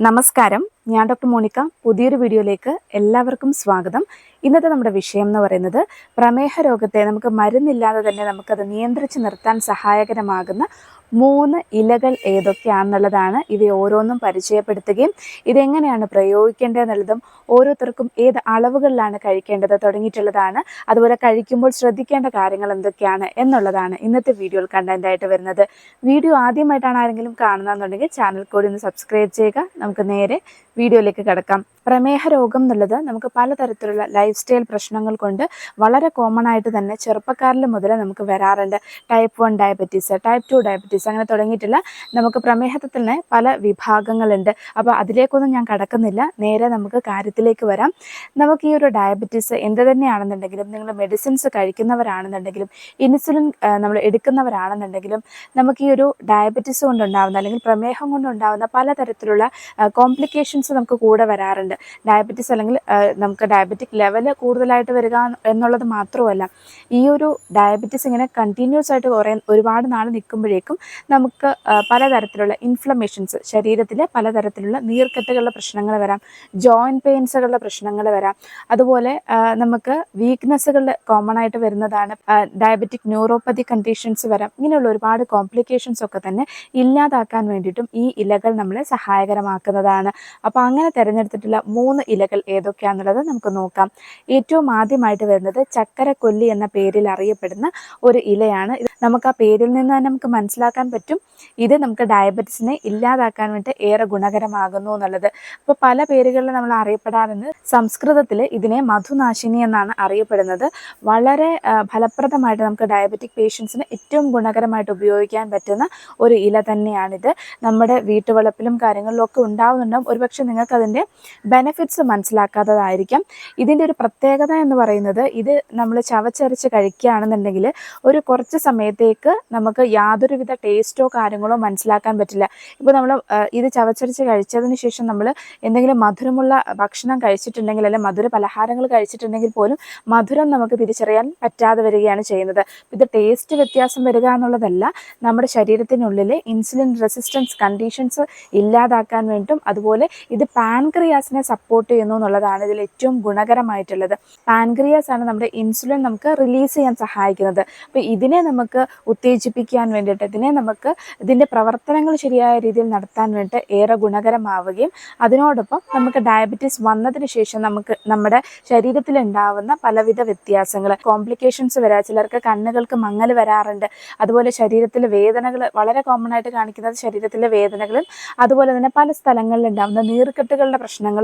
നമസ്കാരം. ഞാൻ doctor Monica പുതിയൊരു വീഡിയോയിലേക്ക് എല്ലാവർക്കും സ്വാഗതം. ഇന്നത്തെ നമ്മുടെ വിഷയം എന്ന് പറയുന്നത് പ്രമേഹ രോഗത്തെ നമുക്ക് മരുന്നില്ലാതെ തന്നെ നമുക്കത് നിയന്ത്രിച്ച് നിർത്താൻ സഹായകരമാകുന്ന മൂന്ന് ഇലകൾ ഏതൊക്കെയാണെന്നുള്ളതാണ് ഇവ ഓരോന്നും പരിചയപ്പെടുത്തുകയും ഇതെങ്ങനെയാണ് പ്രയോഗിക്കേണ്ടതെന്നുള്ളതും ഓരോരുത്തർക്കും ഏത് അളവുകളിലാണ് കഴിക്കേണ്ടത് തുടങ്ങിയിട്ടുള്ളതാണ്. അതുപോലെ കഴിക്കുമ്പോൾ ശ്രദ്ധിക്കേണ്ട കാര്യങ്ങൾ എന്തൊക്കെയാണ് എന്നുള്ളതാണ് ഇന്നത്തെ വീഡിയോയിൽ കണ്ടന്റായിട്ട് വരുന്നത്. വീഡിയോ ആദ്യമായിട്ടാണ് ആരെങ്കിലും കാണുന്നതെന്നുണ്ടെങ്കിൽ ചാനൽ കൂടി ഒന്ന് സബ്സ്ക്രൈബ് ചെയ്യുക. നമുക്ക് നേരെ വീഡിയോയിലേക്ക് കിടക്കാം. പ്രമേഹ രോഗം എന്നുള്ളത് നമുക്ക് പലതരത്തിലുള്ള ലൈഫ് സ്റ്റൈൽ പ്രശ്നങ്ങൾ കൊണ്ട് വളരെ കോമൺ ആയിട്ട് തന്നെ ചെറുപ്പക്കാരിൽ മുതൽ നമുക്ക് വരാറുണ്ട്. Type one diabetes type two diabetes അങ്ങനെ തുടങ്ങിയിട്ടുള്ള നമുക്ക് പ്രമേഹത്തിൽ തന്നെ പല വിഭാഗങ്ങളുണ്ട്. അപ്പോൾ അതിലേക്കൊന്നും ഞാൻ കടക്കുന്നില്ല. നേരെ നമുക്ക് കാര്യത്തിലേക്ക് വരാം. നമുക്ക് ഈ ഒരു ഡയബറ്റീസ് എന്ത് തന്നെയാണെന്നുണ്ടെങ്കിലും നിങ്ങൾ മെഡിസിൻസ് കഴിക്കുന്നവരാണെന്നുണ്ടെങ്കിലും ഇൻസുലിൻ നമ്മൾ എടുക്കുന്നവരാണെന്നുണ്ടെങ്കിലും നമുക്ക് ഈ ഒരു ഡയബറ്റീസ് കൊണ്ടുണ്ടാകുന്ന അല്ലെങ്കിൽ പ്രമേഹം കൊണ്ടുണ്ടാകുന്ന പലതരത്തിലുള്ള കോംപ്ലിക്കേഷൻസ് നമുക്ക് കൂടെ വരാറുണ്ട്. ഡയബറ്റീസ് അല്ലെങ്കിൽ നമുക്ക് ഡയബറ്റിക് ലെവൽ കൂടുതലായിട്ട് വരിക എന്നുള്ളത് മാത്രമല്ല ഈ ഒരു ഡയബറ്റീസ് ഇങ്ങനെ കണ്ടിന്യൂസ് ആയിട്ട് കുറേ ഒരുപാട് നാൾ നിൽക്കുമ്പോഴേക്കും നമുക്ക് പലതരത്തിലുള്ള ഇൻഫ്ലമേഷൻസ് ശരീരത്തിലെ പലതരത്തിലുള്ള നീർക്കെട്ടുകളുടെ പ്രശ്നങ്ങൾ വരാം ജോയിന്റ് പെയിൻസുകളുടെ പ്രശ്നങ്ങൾ വരാം. അതുപോലെ നമുക്ക് വീക്ക്നെസ്സുകൾ കോമൺ ആയിട്ട് വരുന്നതാണ് ഡയബറ്റിക് ന്യൂറോപ്പതി കണ്ടീഷൻസ് വരാം. ഇങ്ങനെയുള്ള ഒരുപാട് കോംപ്ലിക്കേഷൻസ് ഒക്കെ തന്നെ ഇല്ലാതാക്കാൻ വേണ്ടിയിട്ടും ഈ ഇലകൾ നമ്മളെ സഹായകരമാക്കുന്നതാണ്. അപ്പോൾ അങ്ങനെ തിരഞ്ഞെടുത്തിട്ടുള്ള മൂന്ന് ഇലകൾ ഏതൊക്കെയാണെന്നുള്ളത് നമുക്ക് നോക്കാം. ഏറ്റവും ആദ്യമായിട്ട് വരുന്നത് ചക്കരക്കൊല്ലി എന്ന പേരിൽ അറിയപ്പെടുന്ന ഒരു ഇലയാണ്. നമുക്ക് ആ പേരിൽ നിന്ന് തന്നെ നമുക്ക് മനസ്സിലാക്കാൻ പറ്റും. ഇത് നമുക്ക് ഡയബറ്റീസിനെ ഇല്ലാതാക്കാൻ വേണ്ടി ഏറെ ഗുണകരമാകുന്നു എന്നുള്ളത്. ഇപ്പോൾ പല പേരുകളിൽ നമ്മൾ അറിയപ്പെടാറുണ്ട്. സംസ്കൃതത്തിൽ ഇതിനെ മധുനാശിനി എന്നാണ് അറിയപ്പെടുന്നത്. വളരെ ഫലപ്രദമായിട്ട് നമുക്ക് ഡയബറ്റിക് പേഷ്യൻസിന് ഏറ്റവും ഗുണകരമായിട്ട് ഉപയോഗിക്കാൻ പറ്റുന്ന ഒരു ഇല തന്നെയാണിത്. നമ്മുടെ വീട്ടുവളപ്പിലും കാര്യങ്ങളിലും ഒക്കെ ഉണ്ടാവുന്നുണ്ടാവും. ഒരുപക്ഷെ നിങ്ങൾക്ക് അതിന്റെ ബെനിഫിറ്റ്സ് മനസ്സിലാക്കാത്തതായിരിക്കാം. ഇതിന്റെ ഒരു പ്രത്യേകത എന്ന് പറയുന്നത് ഇത് നമ്മൾ ചവച്ചരച്ച് കഴിക്കുകയാണെന്നുണ്ടെങ്കിൽ ഒരു കുറച്ച് സമയത്തേക്ക് നമുക്ക് യാതൊരുവിധ ടേസ്റ്റോ കാര്യങ്ങളോ മനസ്സിലാക്കാൻ പറ്റില്ല. ഇപ്പോൾ നമ്മൾ ഇത് ചവച്ചരച്ച് കഴിച്ചതിന് ശേഷം നമ്മൾ എന്തെങ്കിലും മധുരമുള്ള ഭക്ഷണം കഴിച്ചിട്ടുണ്ടെങ്കിൽ അല്ലെങ്കിൽ മധുര പലഹാരങ്ങൾ കഴിച്ചിട്ടുണ്ടെങ്കിൽ പോലും മധുരം നമുക്ക് തിരിച്ചറിയാൻ പറ്റാതെ വരികയാണ് ചെയ്യുന്നത്. ഇത് ടേസ്റ്റ് വ്യത്യാസം വരിക എന്നുള്ളതല്ല നമ്മുടെ ശരീരത്തിനുള്ളിൽ ഇൻസുലിൻ റെസിസ്റ്റൻസ് കണ്ടീഷൻസ് ഇല്ലാതാക്കാൻ വേണ്ടിയിട്ടും അതുപോലെ ഇത് പാൻക്രിയാസിനെ സപ്പോർട്ട് ചെയ്യുന്നു എന്നുള്ളതാണ് ഇതിൽ ഏറ്റവും ഗുണകരമായിട്ടുള്ളത്. പാൻക്രിയാസ് ആണ് നമ്മുടെ ഇൻസുലിൻ നമുക്ക് റിലീസ് ചെയ്യാൻ സഹായിക്കുന്നത്. അപ്പോൾ ഇതിനെ നമുക്ക് ഉത്തേജിപ്പിക്കാൻ വേണ്ടിയിട്ട് ഇതിനെ നമുക്ക് ഇതിന്റെ പ്രവർത്തനങ്ങൾ ശരിയായ രീതിയിൽ നടത്താൻ വേണ്ടിയിട്ട് ഏറെ ഗുണകരമാവുകയും അതിനോടൊപ്പം നമുക്ക് ഡയബറ്റീസ് വന്നതിന് ശേഷം നമുക്ക് നമ്മുടെ ശരീരത്തിൽ ഉണ്ടാവുന്ന പലവിധ വ്യത്യാസങ്ങൾ കോംപ്ലിക്കേഷൻസ് വരാ ചിലർക്ക് കണ്ണുകൾക്ക് മങ്ങൽ വരാറുണ്ട്. അതുപോലെ ശരീരത്തിൽ വേദനകൾ വളരെ കോമൺ ആയിട്ട് കാണിക്കുന്നത് ശരീരത്തിലെ വേദനകളും അതുപോലെ തന്നെ പല സ്ഥലങ്ങളിൽ ഉണ്ടാകുന്ന നീർക്കെട്ടുകളുടെ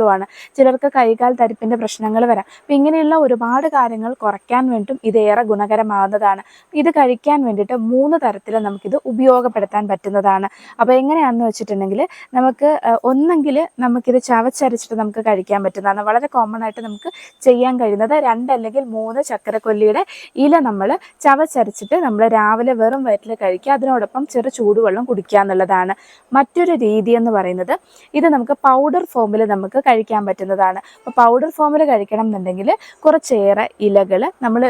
പ്രശ്നങ്ങളുമാണ് ചിലർക്ക് കൈകാൽ തരിപ്പിന്റെ പ്രശ്നങ്ങൾ വരാം. അപ്പം ഇങ്ങനെയുള്ള ഒരുപാട് കാര്യങ്ങൾ കുറയ്ക്കാൻ വേണ്ടിയിട്ടും ഇത് ഏറെ ഗുണകരമാവുന്നതാണ്. ഇത് കഴിക്കാൻ വേണ്ടിയിട്ട് മൂന്ന് തരത്തിൽ നമുക്കിത് ഉപയോഗപ്പെടുത്താൻ പറ്റുന്നതാണ്. അപ്പോൾ എങ്ങനെയാണെന്ന് വെച്ചിട്ടുണ്ടെങ്കിൽ നമുക്ക് ഒന്നെങ്കിൽ നമുക്കിത് ചവച്ചരച്ചിട്ട് നമുക്ക് കഴിക്കാൻ പറ്റുന്നതാണ്. വളരെ കോമൺ ആയിട്ട് നമുക്ക് ചെയ്യാൻ കഴിയുന്നത് രണ്ടല്ലെങ്കിൽ മൂന്ന് ചക്കരക്കൊല്ലിയുടെ ഇല നമ്മൾ ചവച്ചരച്ചിട്ട് നമ്മൾ രാവിലെ വെറും വയറ്റിൽ കഴിക്കുക. അതിനോടൊപ്പം ചെറു ചൂടുവെള്ളം കുടിക്കുക എന്നുള്ളതാണ്. മറ്റൊരു രീതി എന്ന് പറയുന്നത് ഇത് നമുക്ക് പൗഡർ ഫോമിൽ നമുക്ക് കഴിക്കാൻ പറ്റുന്നതാണ്. അപ്പോൾ പൗഡർ ഫോമിൽ കഴിക്കണം എന്നുണ്ടെങ്കിൽ കുറച്ചേറെ ഇലകൾ നമ്മൾ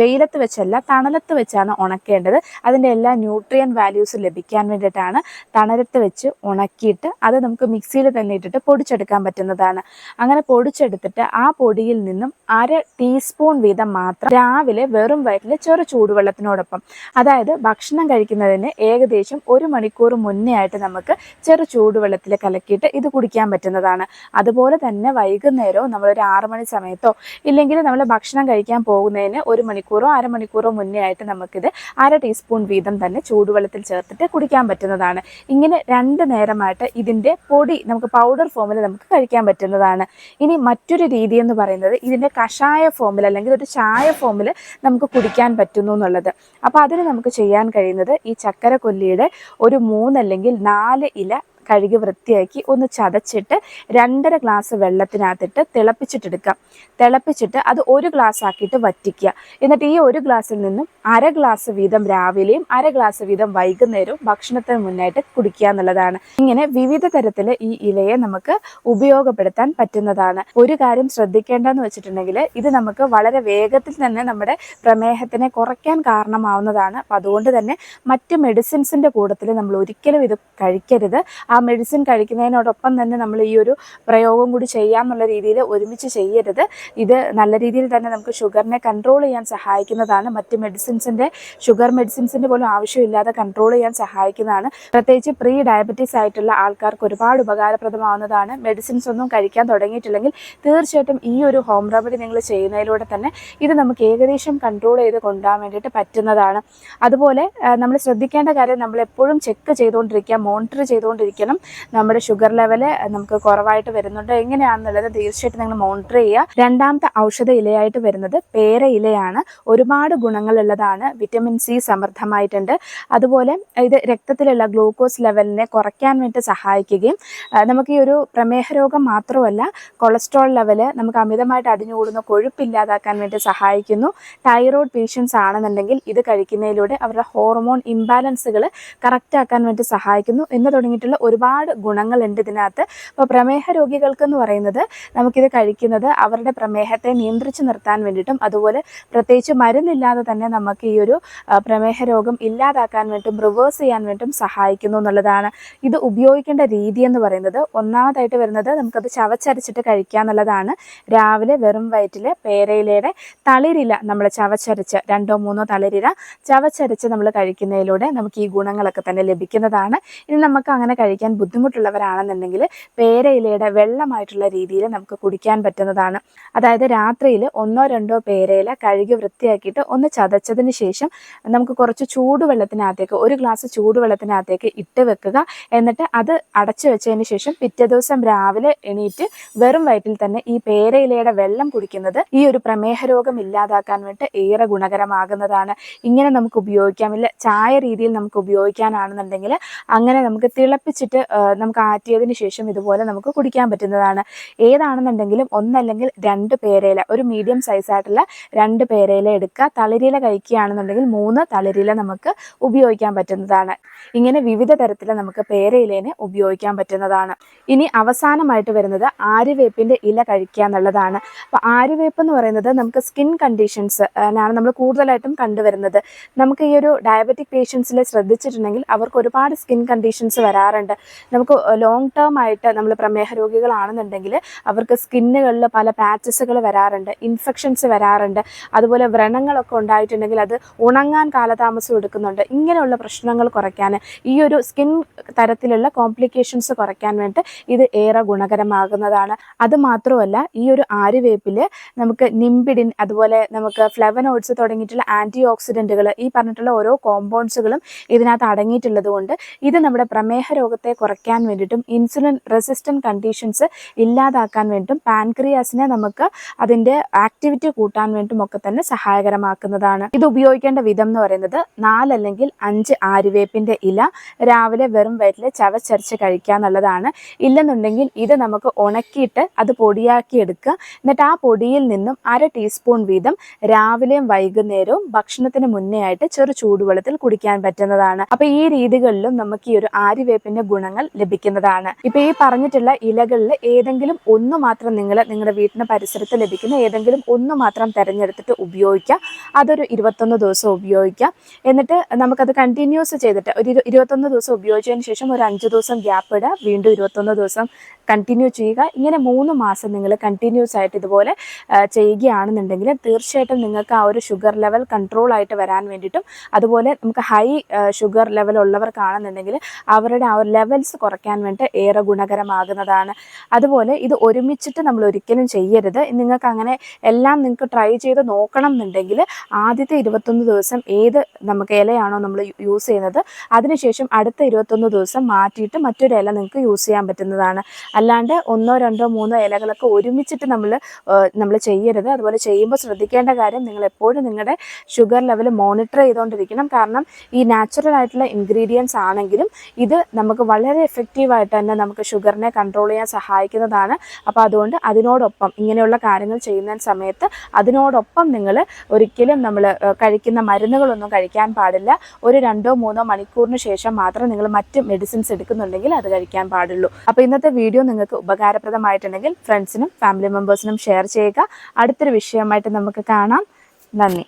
വെയിലത്ത് വെച്ചല്ല തണലത്ത് വെച്ചാണ് ഉണക്കേണ്ടത്. അതിന്റെ എല്ലാ ന്യൂട്രിയൻ വാല്യൂസ് ലഭിക്കാൻ വേണ്ടിയിട്ടാണ് തണലത്ത് വെച്ച് ഉണക്കിയിട്ട് അത് നമുക്ക് മിക്സിയിൽ തന്നെ ഇട്ടിട്ട് പൊടിച്ചെടുക്കാൻ പറ്റുന്നതാണ്. അങ്ങനെ പൊടിച്ചെടുത്തിട്ട് ആ പൊടിയിൽ നിന്നും അര ടീസ്പൂൺ വീതം മാത്രം രാവിലെ വെറും വയറ്റിൽ ചെറു ചൂടുവെള്ളത്തിനോടൊപ്പം അതായത് ഭക്ഷണം കഴിക്കുന്നതിന് ഏകദേശം ഒരു മണിക്കൂർ മുന്നേ ആയിട്ട് നമുക്ക് ചെറു ചൂടുവെള്ളത്തിൽ കലക്കിയിട്ട് ഇത് കുടിക്കാൻ പറ്റുന്നതാണ്. അതുപോലെ തന്നെ വൈകുന്നേരവും നമ്മളൊരു ആറു മണി സമയത്തോ ഇല്ലെങ്കിൽ നമ്മൾ ഭക്ഷണം കഴിക്കാൻ പോകുന്നതിന് ഒരു മണിക്കൂറോ അരമണിക്കൂറോ മുന്നേ ആയിട്ട് നമുക്കിത് അര ടീസ്പൂൺ വീതം തന്നെ ചൂടുവെള്ളത്തിൽ ചേർത്തിട്ട് കുടിക്കാൻ പറ്റുന്നതാണ്. ഇങ്ങനെ രണ്ട് നേരമായിട്ട് ഇതിന്റെ പൊടി നമുക്ക് പൗഡർ ഫോമിൽ നമുക്ക് കഴിക്കാൻ പറ്റുന്നതാണ്. ഇനി മറ്റൊരു രീതി എന്ന് പറയുന്നത് ഇതിന്റെ കഷായ ഫോമിൽ അല്ലെങ്കിൽ ഒരു ചായ ഫോമിൽ നമുക്ക് കുടിക്കാൻ പറ്റുന്നു എന്നുള്ളത്. അപ്പോൾ അതിന് നമുക്ക് ചെയ്യാൻ കഴിയുന്നത് ഈ ചക്കര കൊല്ലിയുടെ ഒരു മൂന്നല്ലെങ്കിൽ നാല് ഇല കഴുകി വൃത്തിയാക്കി ഒന്ന് ചതച്ചിട്ട് രണ്ടര ഗ്ലാസ് വെള്ളത്തിനകത്തിട്ട് തിളപ്പിച്ചിട്ടെടുക്കാം തിളപ്പിച്ചിട്ട് അത് ഒരു ഗ്ലാസ് ആക്കിയിട്ട് വറ്റിക്കുക. എന്നിട്ട് ഈ ഒരു ഗ്ലാസ്സിൽ നിന്നും അര ഗ്ലാസ് വീതം രാവിലെയും അര ഗ്ലാസ് വീതം വൈകുന്നേരവും ഭക്ഷണത്തിന് മുന്നായിട്ട് കുടിക്കുക എന്നുള്ളതാണ്. ഇങ്ങനെ വിവിധ തരത്തിൽ ഈ ഇലയെ നമുക്ക് ഉപയോഗപ്പെടുത്താൻ പറ്റുന്നതാണ്. ഒരു കാര്യം ശ്രദ്ധിക്കേണ്ടതെന്ന് വെച്ചിട്ടുണ്ടെങ്കിൽ ഇത് നമുക്ക് വളരെ വേഗത്തിൽ തന്നെ നമ്മുടെ പ്രമേഹത്തിനെ കുറയ്ക്കാൻ കാരണമാവുന്നതാണ്. അപ്പം അതുകൊണ്ട് തന്നെ മറ്റ് മെഡിസിൻസിന്റെ കൂട്ടത്തിൽ നമ്മൾ ഒരിക്കലും ഇത് കഴിക്കരുത്. ആ മെഡിസിൻ കഴിക്കുന്നതിനോടൊപ്പം തന്നെ നമ്മൾ ഈ ഒരു പ്രയോഗം കൂടി ചെയ്യാമെന്നുള്ള രീതിയിൽ ഒരുമിച്ച് ചെയ്യരുത്. ഇത് നല്ല രീതിയിൽ തന്നെ നമുക്ക് ഷുഗറിനെ കൺട്രോൾ ചെയ്യാൻ സഹായിക്കുന്നതാണ്. മറ്റ് മെഡിസിൻസിന്റെ ഷുഗർ മെഡിസിൻസിന്റെ പോലും ആവശ്യമില്ലാതെ കൺട്രോൾ ചെയ്യാൻ സഹായിക്കുന്നതാണ്. പ്രത്യേകിച്ച് പ്രീ ഡയബറ്റീസ് ആയിട്ടുള്ള ആൾക്കാർക്ക് ഒരുപാട് ഉപകാരപ്രദമാവുന്നതാണ്. മെഡിസിൻസ് ഒന്നും കഴിക്കാൻ തുടങ്ങിയിട്ടില്ലെങ്കിൽ തീർച്ചയായിട്ടും ഈ ഒരു ഹോം റെമഡി നിങ്ങൾ ചെയ്യുന്നതിലൂടെ തന്നെ ഇത് നമുക്ക് ഏകദേശം കൺട്രോൾ ചെയ്ത് കൊണ്ടുപോകാൻ വേണ്ടിയിട്ട് പറ്റുന്നതാണ്. അതുപോലെ നമ്മൾ ശ്രദ്ധിക്കേണ്ട കാര്യം നമ്മൾ എപ്പോഴും ചെക്ക് ചെയ്തുകൊണ്ടിരിക്കുക. മോണിറ്റർ ചെയ്തുകൊണ്ടിരിക്കണം നമ്മുടെ ഷുഗർ ലെവൽ നമുക്ക് കുറവായിട്ട് വരുന്നുണ്ടോ. എങ്ങനെയാണെന്നുള്ളത് തീർച്ചയായിട്ടും നിങ്ങൾ മോണിറ്റർ ചെയ്യുക. രണ്ടാമത്തെ ഔഷധ ഇലയായിട്ട് വരുന്നത് പേര ഇലയാണ്. ഒരുപാട് ഗുണങ്ങളുള്ളതാണ്. വിറ്റമിൻ സി സമൃദ്ധമായിട്ടുണ്ട്. അതുപോലെ ഇത് രക്തത്തിലുള്ള ഗ്ലൂക്കോസ് ലെവലിനെ കുറയ്ക്കാൻ വേണ്ടി സഹായിക്കുകയും നമുക്ക് ഈ ഒരു പ്രമേഹ രോഗം മാത്രമല്ല കൊളസ്ട്രോൾ ലെവൽ നമുക്ക് അമിതമായിട്ട് അടിഞ്ഞുകൂടുന്ന കൊഴുപ്പില്ലാതാക്കാൻ വേണ്ടി സഹായിക്കുന്നു. തൈറോയ്ഡ് പേഷ്യൻസ് ആണെന്നുണ്ടെങ്കിൽ ഇത് കഴിക്കുന്നതിലൂടെ അവരുടെ ഹോർമോൺ ഇംബാലൻസുകൾ കറക്റ്റ് ആക്കാൻ വേണ്ടി സഹായിക്കുന്നു. എന്ന് തുടങ്ങിയിട്ടുള്ള ഒരുപാട് ഗുണങ്ങളുണ്ട് ഇതിനകത്ത്. അപ്പോൾ പ്രമേഹ രോഗികൾക്ക് എന്ന് പറയുന്നത് നമുക്കിത് കഴിക്കുന്നത് അവരുടെ പ്രമേഹത്തെ നിയന്ത്രിച്ച് നിർത്താൻ വേണ്ടിയിട്ടും അതുപോലെ പ്രത്യേകിച്ച് മരുന്നില്ലാതെ തന്നെ നമുക്ക് ഈ ഒരു പ്രമേഹ രോഗം ഇല്ലാതാക്കാൻ വേണ്ടിയിട്ടും റിവേഴ്സ് ചെയ്യാൻ വേണ്ടിയിട്ടും സഹായിക്കുന്നു എന്നുള്ളതാണ് ഇത് ഉപയോഗിക്കേണ്ട രീതി എന്ന് പറയുന്നത്. ഒന്നാമതായിട്ട് വരുന്നത് നമുക്കത് ചവച്ചരച്ചിട്ട് കഴിക്കുക എന്നുള്ളതാണ്. രാവിലെ വെറും വയറ്റിൽ പേരയിലയുടെ തളിരില നമ്മൾ ചവച്ചരച്ച് രണ്ടോ മൂന്നോ തളിരില ചവച്ചരച്ച് നമ്മൾ കഴിക്കുന്നതിലൂടെ നമുക്ക് ഈ ഗുണങ്ങളൊക്കെ തന്നെ ലഭിക്കുന്നതാണ്. ഇനി നമുക്ക് അങ്ങനെ കഴിക്കാൻ ബുദ്ധിമുട്ടുള്ളവരാണെന്നുണ്ടെങ്കിൽ പേരയിലയുടെ വെള്ളമായിട്ടുള്ള രീതിയിൽ നമുക്ക് കുടിക്കാൻ പറ്റുന്നതാണ്. അതായത് രാത്രിയിൽ ഒന്നോ രണ്ടോ പേരയില കഴുകി വൃത്തിയാക്കിയിട്ട് ഒന്ന് ചതച്ചതിന് ശേഷം നമുക്ക് കുറച്ച് ചൂടുവെള്ളത്തിനകത്തേക്ക് ഒരു ഗ്ലാസ് ചൂടുവെള്ളത്തിനകത്തേക്ക് ഇട്ട് വെക്കുക. എന്നിട്ട് അത് അടച്ചു വെച്ചതിന് ശേഷം പിറ്റേ ദിവസം രാവിലെ എണീറ്റ് വെറും വയറ്റിൽ തന്നെ ഈ പേരയിലയുടെ വെള്ളം കുടിക്കുന്നത് ഈ ഒരു പ്രമേഹ രോഗം ഇല്ലാതാക്കാൻ വേണ്ടി ഏറെ ഗുണകരമാകുന്നതാണ്. ഇങ്ങനെ നമുക്ക് ഉപയോഗിക്കാം. ഇല്ല ചായ രീതിയിൽ നമുക്ക് ഉപയോഗിക്കാനാണെന്നുണ്ടെങ്കിൽ അങ്ങനെ നമുക്ക് തിളപ്പിച്ചിട്ട് ആ, നമുക്ക് ആറ്റിയതിന് ശേഷം ഇതുപോലെ നമുക്ക് കുടിക്കാൻ പറ്റുന്നതാണ്. ഏതാണെന്നുണ്ടെങ്കിലും ഒന്നല്ലെങ്കിൽ രണ്ട് പേരയില ഒരു മീഡിയം സൈസായിട്ടുള്ള രണ്ട് പേരയില എടുക്കുക. തളിരില കഴിക്കുകയാണെന്നുണ്ടെങ്കിൽ മൂന്ന് തളിരില നമുക്ക് ഉപയോഗിക്കാൻ പറ്റുന്നതാണ്. ഇങ്ങനെ വിവിധ തരത്തിൽ നമുക്ക് പേരയിലേനെ ഉപയോഗിക്കാൻ പറ്റുന്നതാണ്. ഇനി അവസാനമായിട്ട് വരുന്നത് ആര്യവേപ്പിന്റെ ഇല കഴിക്കുക എന്നുള്ളതാണ്. അപ്പോൾ ആര്യവേപ്പ് എന്ന് പറയുന്നത് നമുക്ക് സ്കിൻ കണ്ടീഷൻസ് ആണ് നമ്മൾ കൂടുതലായിട്ടും കണ്ടുവരുന്നത്. നമുക്ക് ഈ ഒരു ഡയബറ്റിക് പേഷ്യൻസിൽ ശ്രദ്ധിച്ചിട്ടുണ്ടെങ്കിൽ അവർക്ക് ഒരുപാട് സ്കിൻ കണ്ടീഷൻസ് വരാറുണ്ട്. നമുക്ക് ലോങ് ടേം ആയിട്ട് നമ്മൾ പ്രമേഹ രോഗികളാണെന്നുണ്ടെങ്കിൽ അവർക്ക് സ്കിന്നുകളിൽ പല പാച്ചസുകൾ വരാറുണ്ട് ഇൻഫെക്ഷൻസ് വരാറുണ്ട്. അതുപോലെ വ്രണങ്ങളൊക്കെ ഉണ്ടായിട്ടുണ്ടെങ്കിൽ അത് ഉണങ്ങാൻ കാലതാമസം എടുക്കുന്നുണ്ട്. ഇങ്ങനെയുള്ള പ്രശ്നങ്ങൾ കുറയ്ക്കാൻ ഈ ഒരു സ്കിൻ തരത്തിലുള്ള കോംപ്ലിക്കേഷൻസ് കുറയ്ക്കാൻ വേണ്ടി ഇത് ഏറെ ഗുണകരമാകുന്നതാണ്. അത് മാത്രമല്ല ഈ ഒരു ആര്യവേപ്പിൽ നമുക്ക് നിംബിഡിൻ അതുപോലെ നമുക്ക് ഫ്ലവനോയിഡ്സ് തുടങ്ങിയിട്ടുള്ള ആന്റി ഓക്സിഡന്റുകൾ ഈ പറഞ്ഞിട്ടുള്ള ഓരോ കോമ്പൗണ്ട്സുകളും ഇതിനകത്ത് അടങ്ങിയിട്ടുള്ളത് കൊണ്ട് ഇത് നമ്മുടെ പ്രമേഹ രോഗത്തെ കുറയ്ക്കാൻ വേണ്ടിയിട്ടും ഇൻസുലിൻ റെസിസ്റ്റന്റ് കണ്ടീഷൻസ് ഇല്ലാതാക്കാൻ വേണ്ടിയിട്ടും പാൻക്രിയാസിനെ നമുക്ക് അതിന്റെ ആക്ടിവിറ്റി കൂട്ടാൻ വേണ്ടിയിട്ടും ഒക്കെ തന്നെ സഹായകരമാക്കുന്നതാണ്. ഇത് ഉപയോഗിക്കേണ്ട വിധം എന്ന് പറയുന്നത് നാലല്ലെങ്കിൽ അഞ്ച് ആര്യവേപ്പിന്റെ ഇല രാവിലെ വെറും വയറ്റിൽ ചവച്ചരച്ച് കഴിക്കുക എന്നുള്ളതാണ്. ഇല്ലെന്നുണ്ടെങ്കിൽ ഇത് നമുക്ക് ഉണക്കിയിട്ട് അത് പൊടിയാക്കി എടുക്കുക. എന്നിട്ട് ആ പൊടിയിൽ നിന്നും അര ടീസ്പൂൺ വീതം രാവിലെയും വൈകുന്നേരവും ഭക്ഷണത്തിന് മുന്നേ ആയിട്ട് ചെറു ചൂടുവെള്ളത്തിൽ കുടിക്കാൻ പറ്റുന്നതാണ്. അപ്പൊ ഈ രീതികളിലും നമുക്ക് ഈ ഒരു ആര്യവേപ്പിന്റെ ഗുണങ്ങൾ ലഭിക്കുന്നതാണ്. ഇപ്പൊ ഈ പറഞ്ഞിട്ടുള്ള ഇലകളിൽ ഏതെങ്കിലും ഒന്ന് മാത്രം നിങ്ങൾ നിങ്ങളുടെ വീട്ടിന് പരിസരത്ത് ലഭിക്കുന്ന ഏതെങ്കിലും ഒന്ന് മാത്രം തിരഞ്ഞെടുത്തിട്ട് ഉപയോഗിക്കുക. അതൊരു ഇരുപത്തൊന്ന് ദിവസം ഉപയോഗിക്കുക. എന്നിട്ട് നമുക്കത് കണ്ടിന്യൂസ് ചെയ്തിട്ട് ഒരു ഇരു- ഇരുപത്തൊന്ന് ദിവസം ഉപയോഗിച്ചതിന് ശേഷം ഒരു അഞ്ച് ദിവസം ഗ്യാപ്പ് ഇടുക. വീണ്ടും ഇരുപത്തൊന്ന് ദിവസം കണ്ടിന്യൂ ചെയ്യുക. ഇങ്ങനെ മൂന്ന് മാസം നിങ്ങൾ കണ്ടിന്യൂസ് ആയിട്ട് ഇതുപോലെ ചെയ്യുകയാണെന്നുണ്ടെങ്കിൽ തീർച്ചയായിട്ടും നിങ്ങൾക്ക് ആ ഒരു ഷുഗർ ലെവൽ കൺട്രോൾ ആയിട്ട് വരാൻ വേണ്ടിയിട്ടും അതുപോലെ നമുക്ക് ഹൈ ഷുഗർ ലെവൽ ഉള്ളവർക്കാണെന്നുണ്ടെങ്കിൽ അവരുടെ ആ ഒരു ലെവൽസ് കുറയ്ക്കാൻ വേണ്ടി ഏറെ ഗുണകരമാകുന്നതാണ്. അതുപോലെ ഇത് ഒരുമിച്ചിട്ട് നമ്മൾ ഒരിക്കലും ചെയ്യരുത്. നിങ്ങൾക്ക് അങ്ങനെ എല്ലാം നിങ്ങൾക്ക് ട്രൈ ചെയ്ത് നോക്കണം എന്നുണ്ടെങ്കിൽ ആദ്യത്തെ ഇരുപത്തൊന്ന് ദിവസം ഏത് നമുക്ക് ഇലയാണോ നമ്മൾ യൂസ് ചെയ്യുന്നത് അതിനുശേഷം അടുത്ത ഇരുപത്തൊന്ന് ദിവസം മാറ്റിയിട്ട് മറ്റൊരു ഇല നിങ്ങൾക്ക് യൂസ് ചെയ്യാൻ പറ്റുന്നതാണ്. അല്ലാണ്ട് ഒന്നോ രണ്ടോ മൂന്നോ ഇലകളൊക്കെ ഒരുമിച്ചിട്ട് നമ്മൾ നമ്മൾ ചെയ്യരുത്. അതുപോലെ ചെയ്യുമ്പോൾ ശ്രദ്ധിക്കേണ്ട കാര്യം നിങ്ങൾ എപ്പോഴും നിങ്ങളുടെ ഷുഗർ ലെവൽ മോണിറ്റർ ചെയ്തുകൊണ്ടിരിക്കണം. കാരണം ഈ നാച്ചുറൽ ആയിട്ടുള്ള ഇൻഗ്രീഡിയൻസ് ആണെങ്കിലും ഇത് നമുക്ക് വളരെ എഫക്റ്റീവായിട്ട് തന്നെ നമുക്ക് ഷുഗറിനെ കൺട്രോൾ ചെയ്യാൻ സഹായിക്കുന്നതാണ്. അപ്പോൾ അതുകൊണ്ട് അതിനോടൊപ്പം ഇങ്ങനെയുള്ള കാര്യങ്ങൾ ചെയ്യുന്ന സമയത്ത് അതിനോടൊപ്പം നിങ്ങൾ ഒരിക്കലും നമ്മൾ കഴിക്കുന്ന മരുന്നുകളൊന്നും കഴിക്കാൻ പാടില്ല. ഒരു രണ്ടോ മൂന്നോ മണിക്കൂറിന് ശേഷം മാത്രം നിങ്ങൾ മറ്റ് മെഡിസിൻസ് എടുക്കുന്നുണ്ടെങ്കിൽ അത് കഴിക്കാൻ പാടുള്ളൂ. അപ്പോൾ ഇന്നത്തെ വീഡിയോ നിങ്ങൾക്ക് ഉപകാരപ്രദമായിട്ടുണ്ടെങ്കിൽ ഫ്രണ്ട്സിനും ഫാമിലി മെമ്പേഴ്സിനും ഷെയർ ചെയ്യുക. അടുത്തൊരു വിഷയമായിട്ട് നമുക്ക് കാണാം. നന്ദി.